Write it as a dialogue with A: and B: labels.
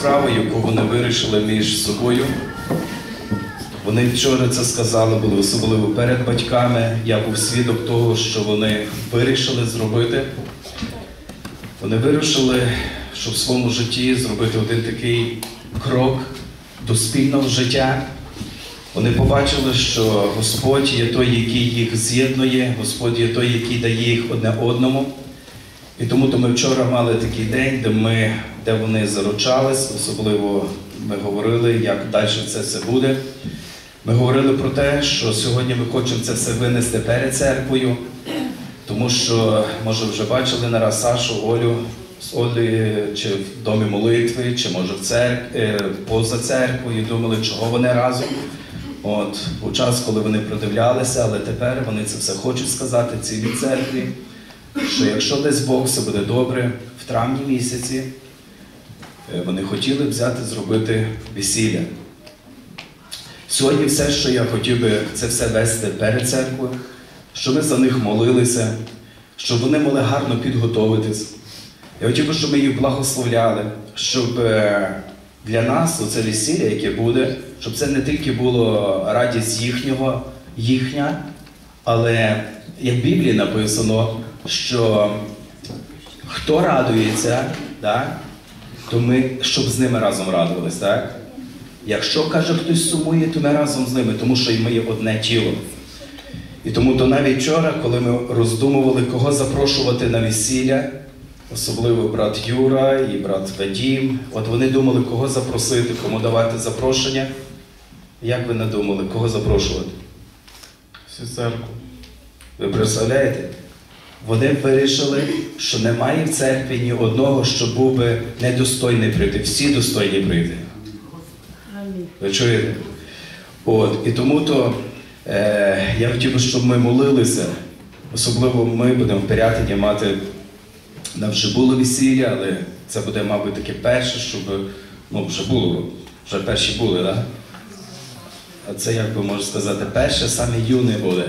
A: справу, яку вони вирішили між собою. Вони вчора це сказали, були особливо перед батьками. Я був свідок того, що вони вирішили зробити. Вони вирішили, що в своєму житті зробити один такий крок до спільного життя. Вони побачили, що Господь є той, який їх з'єднує, Господь є той, який дає їх одне одному. І тому то ми вчора мали такий день, де ми, де вони заручались, особливо ми говорили, як далі це все буде. Ми говорили про те, що сьогодні ми хочемо це все винести перед церквою, тому що, може, вже бачили нараз Сашу, Олю з Олі, чи в домі молитви, чи може в церкві, поза церквою, думали, чого вони разом. От, у час, коли вони продивлялися, але тепер вони це все хочуть сказати цілій церкві, що якщо десь Бог все буде добре, в травні місяці е, вони хотіли взяти зробити весілля. Сьогодні все, що я хотів би це все вести перед церквою, щоб ми за них молилися, щоб вони могли гарно підготовитись. Я хотів би, щоб ми їх благословляли, щоб е, для нас оце весілля, яке буде, щоб це не тільки було радість їхнього, їхня, але як в Біблії написано, що хто радується, так, то ми щоб з ними разом радувались, так? Якщо каже хтось сумує, то ми разом з ними, тому що і ми є одне тіло. І тому то навіть вчора, коли ми роздумували, кого запрошувати на весілля, особливо брат Юра і брат Вадім, от вони думали, кого запросити, кому давати запрошення. Як ви надумали, кого запрошувати?
B: Всю церкву.
A: Ви представляєте? Вони вирішили, що немає в церкві ні одного, що був би недостойний прийти. Всі достойні прийти. Ви чуєте? От, і тому то е, я хотів би, щоб ми молилися. Особливо ми будемо в Пирятині мати, нам вже було весілля, але це буде, мабуть, таке перше, щоб ну, вже було, вже перші були, так? А це, як би можна сказати, перше саме юне буде.